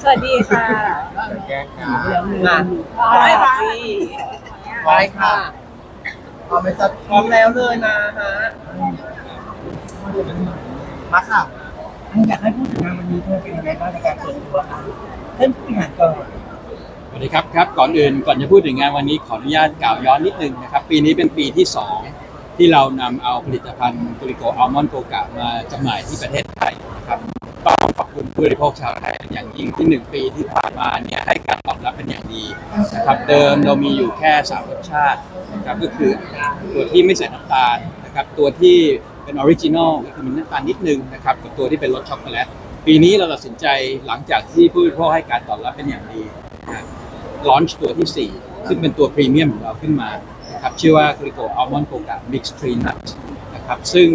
สวัสดีค่ะแกงขาอะไปค่ะไว้ค่ะเอาไปจัดพร้อมแล้วเลยนะฮะมาค่ะอยากให้พูดถึงงานวันนี้เธอเป็นยังไงบ้างในการเปิดตัวครับเริ่มผู้บริหารก่อนสวัสดีครับครับก่อนอื่นก่อนจะพูดถึงงานวันนี้ขออนุญาตกล่าวย้อนนิดนึงนะครับ ปีนี้เป็นปีที่ 2 ที่เรานำเอาผลิตภัณฑ์กุลิโกอัลมอนด์โกกะมาจำหน่ายที่ประเทศไทยนะครับต้องขอบ คุณผู้บริโภคชาวไทยอย่างยิ่งที่ 1 ปีที่ผ่านมาเนี่ยให้การตอบรับเป็นอย่างดีนะครับเดิมเรามีอยู่แค่3รสชาตินะครับก็คือตัวที่ไม่ใส่น้ำตาลนะครับตัวที่เป็นออริจินอลก็คือมีน้ำตาลนิดนึงนะครับกับตัวที่เป็นรสช็อกโกแลตปีนี้เราตัดสินใจหลังจากที่ผู้บริโภคให้การตอบรับเป็นอย่างดีนะครับลอนช์ตัวที่ 4 ซึ่งเป็นตัวพรีเมียมของเราขึ้นมานะครับชื่อว่า c r i c o Almond c o c a Mix Tree Nuts นะครับซึ่ง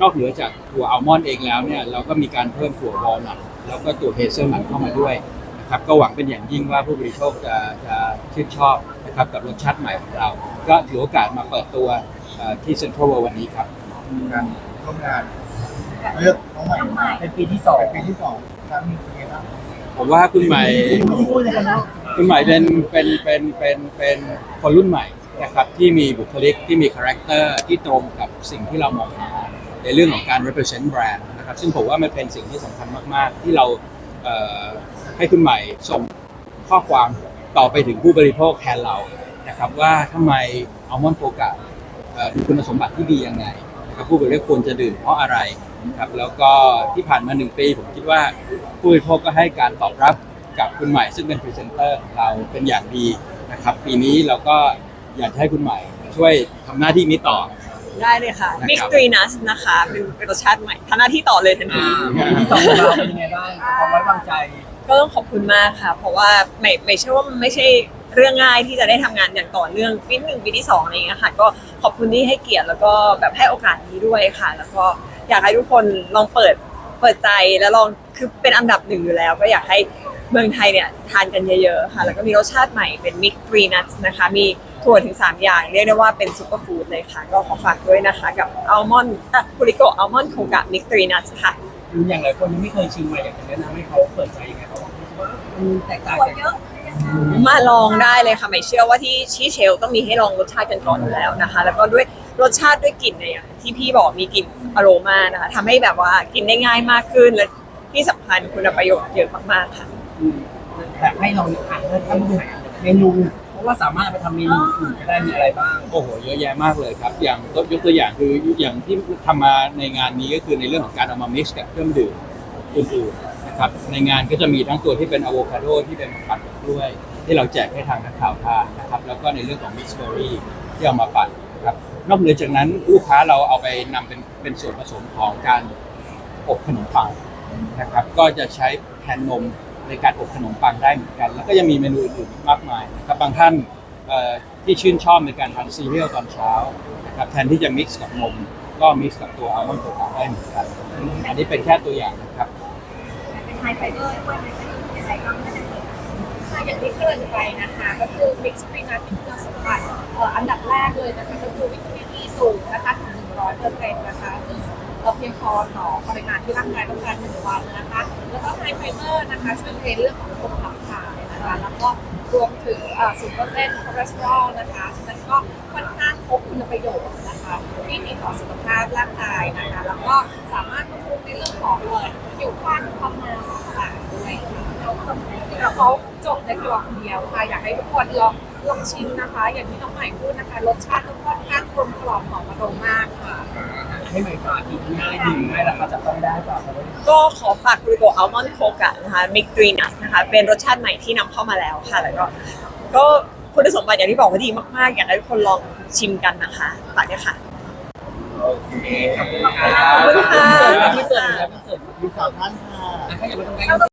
นอกเหนือจากตัวอัลมอนด์เองแล้วเนี่ยเราก็มีการเพิ่มถั่ววอลนัทแล้วก็ตัวเฮเซลนัทเข้ามาด้วยนะครับก็หวังเป็นอย่างยิ่งว่าผู้บริโภคจะจะชื่นชอบนะครับกับรสชาติใหม่ของเรา ก็ถือโอกาสมาเปิดตัวเอ่อที่เซ็นทรัลเวิลด์วันนี้ครับงานร่วมงานเลือกน้องใหม่เป็นปีที่สองเป็นปีที่สองครั้งนี้เป็นไงบ้างผมว่าคุณใหม่ไม่ได้พูดเลยกันเนาะคุณใหม่เป็นเป็นเป็นเป็นเป็นคนรุ่นใหม่นะครับที่มีบุคลิกที่มีคาแรคเตอร์ที่ตรงกับสิ่งที่เรามองหา ในเรื่องของการ represent brand นะครับซึ่งผมว่ามันเป็นสิ่งที่สำคัญมาก ๆ ที่เราเอ่อให้คุณใหม่ส่งข้อความต่อไปถึงผู้บริโภคแทนเรานะครับว่าทำไมอัลมอนด์โฟกะมีคุณสมบัติที่ดียังไงนะครับผู้บริโภคควรจะดื่มเพราะอะไรนะครับแล้วก็ที่ผ่านมาหนึ่งปี ผมคิดว่าผู้บริโภคก็ให้การตอบรับกับคุณใหม่ซึ่งเป็นพรีเซนเตอร์ของเราเป็นอย่างดีนะครับปีนี้เราก็อยากให้คุณใหม่ช่วยทำหน้าที่นี้ต่อ ได้เลยค่ะนะครับ Mix Tree Nuts นะคะ เป็นเป็นรสชาติใหม่ทำหน้าที่ต่อเลยทันทีปีที่สองของเราเป็นยังไงบ้างความไว้วางใจ ก็ต้องขอบคุณมากค่ะ เพราะว่าไม่ไม่ใช่ว่ามันไม่ใช่เรื่องง่ายที่จะได้ทำงานอย่างต่อเนื่องปีหนึ่งปีที่สองอะไรอย่างเงี้ยค่ะ ก็ขอบคุณที่ให้เกียรติแล้วก็แบบให้โอกาสนี้ด้วยค่ะ แล้วก็อยากให้ทุกคนลองเปิดเปิดใจแล้วลองคือเป็นอันดับหนึ่งอยู่แล้ว ก็อยากให้เมืองไทยเนี่ยทานกันเยอะๆค่ะ แล้วก็มีรสชาติใหม่เป็น Mix Tree Nuts นะคะมี ถั่วถึง 3 อย่างเรียกได้ว่าเป็นซุปเปอร์ฟู้ดเลยค่ะ ก็ขอฝากด้วยนะคะ กับอัลมอนด์คุริโกอัลมอนด์โคกะ Mix Tree Nuts ค่ะ อย่างหลายคนยังไม่เคยชิมมาอยากจะแนะนำให้เขาเปิดใจยังไงเพราะว่ามันแตกต่างจากมาลองได้เลยค่ะไม่เชื่อว่าที่ชี้เชลต้องมีให้ลองรสชาติกันก่อนอยู่แล้วนะคะ แล้วก็ด้วยรสชาติด้วยกลิ่นเนี่ยอย่างที่พี่บอกมีกลิ่นอโรมานะคะทำให้แบบว่ากินได้ง่ายมากขึ้นและที่สำคัญคุณประโยชน์เยอะมากๆค่ะอืมแต่ให้เราอ่านเรื่องทำเมนูเพราะว่าสามารถไปทำเมนูอื่นก็ได้มีอะไรบ้างโอ้โหเยอะแยะมากเลยครับ อย่างยกตัวอย่างคืออย่างที่ทำมาในงานนี้ก็คือในเรื่องของการเอามา mix กับเครื่องดื่มอื่นๆนะครับในงานก็จะมีทั้งตัวที่เป็นอะโวคาโดที่เป็นปั่นกับกล้วย ที่เราแจกให้ทางนักข่าวทานนะครับแล้วก็ในเรื่องของ mix berry ที่เอามาปั่นนะครับนอกเหนือจากนั้นลูกค้าเราเอาไปนำเป็นเป็นส่วนผสมของการอบขนมปังนะครับก็จะใช้แทนนม ในการอบขนมปังได้เหมือนกัน แล้วก็ยังมีเมนูอื่นๆมากมายนะครับบางท่านที่ชื่นชอบในการทานซีเรียลตอนเช้านะครับแทนที่จะมิกซ์กับนมก็มิกซ์กับตัวอัลมอนด์ปรตีนได้เหมือนกัน อันนี้เป็นแค่ตัวอย่างนะครับเป็นไฮไฟเบอร์ด้วยนะคะยังไงก็ไม่ได้เสริมค่ะอย่างที่เกริ่นไปนะคะก็คือ Mix p r e n u t มีคุณสมบัติอันดับแรกเลยนะคะก็คือวิตามิน E สูงนะคะถึง100เปอร์เซ็นต์นะคะ เอ่อเพียงพอต่อปริมาณที่ร่างกายต้องการหนึ่งวันนะคะ แล้วก็ไฮไฟเบอร์นะคะช่วยในเรื่องของระบบขับถ่ายนะคะ แล้วก็รวมถึงศูนย์เปอร์เซ็นต์คอเลสเตอรอลนะคะฉะนั้นก็ค่อนข้างครบคุณประโยชน์นะคะที่มีต่อสุขภาพร่างกายนะคะ แล้วก็สามารถควบำรุงในเรื่องของเอ่อผิวพรรณความงามต่างๆด้วยค่ะแล้วเขาจบในกล่องเดียวค่ะ อยากให้ทุกคนลองลองชิมนะคะ อย่างที่น้องใหม่พูดนะคะ รสชาติก็ค่อนข้างกลมกล่อมหอมอารมณ์มากค่ะ ให้ใหม่ฝากกินง่ายดื่มง่ายราคาจับต้องได้เปล่าครับก็ขอฝากคุริโกอัลมอนด์โคกะนะคะ Mix Tree Nuts นะคะ เป็นรสชาติใหม่ที่นำเข้ามาแล้วค่ะ แล้วก็ ก็คุณสมบัติอย่างที่บอกว่าดีมากๆ อยากให้ทุกคนลองชิมกันนะคะฝากด้วยค่ะ โอเคขอบคุณขอบคุณค่ะพี่เสิร์ฟครับพี่เสิร์ฟมีสามท่านค่ะอะใครอยากไปตรงกลาง